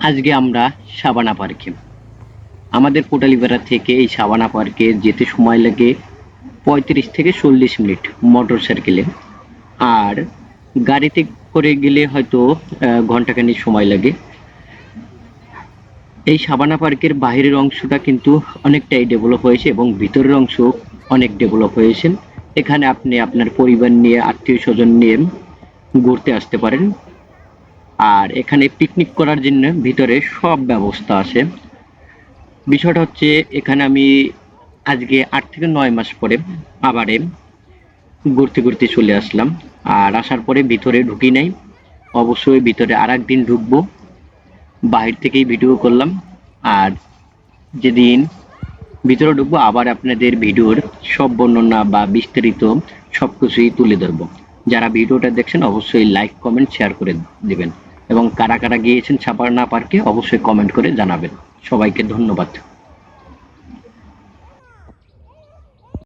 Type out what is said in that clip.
আজকে আমরা সাবানা পার্কে। আমাদের কোটালিপাড়া থেকে এই সাবানা পার্কে যেতে সময় লাগে পঁয়ত্রিশ থেকে চল্লিশ মিনিট মোটর সাইকেলে। আর গাড়িতে করে গেলে হয়তো ঘন্টাখানিক সময় লাগে। এই সাবানা পার্কের বাইরের অংশটা কিন্তু অনেকটাই ডেভেলপ হয়েছে এবং ভিতরের অংশ অনেক ডেভেলপ হয়েছে। এখানে আপনি আপনার পরিবার নিয়ে আত্মীয় স্বজন নিয়ে ঘুরতে আসতে পারেন। আর এখানে পিকনিক করার জন্য ভিতরে সব ব্যবস্থা আছে। বিষয়টা হচ্ছে এখানে আমি আজকে আট থেকে নয় মাস পরে আবারে ঘুরতে ঘুরতে চলে আসলাম। আর আসার পরে ভিতরে ঢুকি নাই। অবশ্যই ভিতরে আর একদিন ঢুকবো। বাহির থেকেই ভিডিও করলাম। আর যেদিন ভিতরে ঢুকবো, আবার আপনাদের ভিডিওর সব বর্ণনা বা বিস্তারিত সব কিছুই তুলে ধরবো। যারা ভিডিওটা দেখছেন, অবশ্যই লাইক কমেন্ট শেয়ার করে দিবেন। এবং কারা কারা গিয়েছেন ছাপার না পার্কে অবশ্যই কমেন্ট করে জানাবেন। সবাইকে ধন্যবাদ।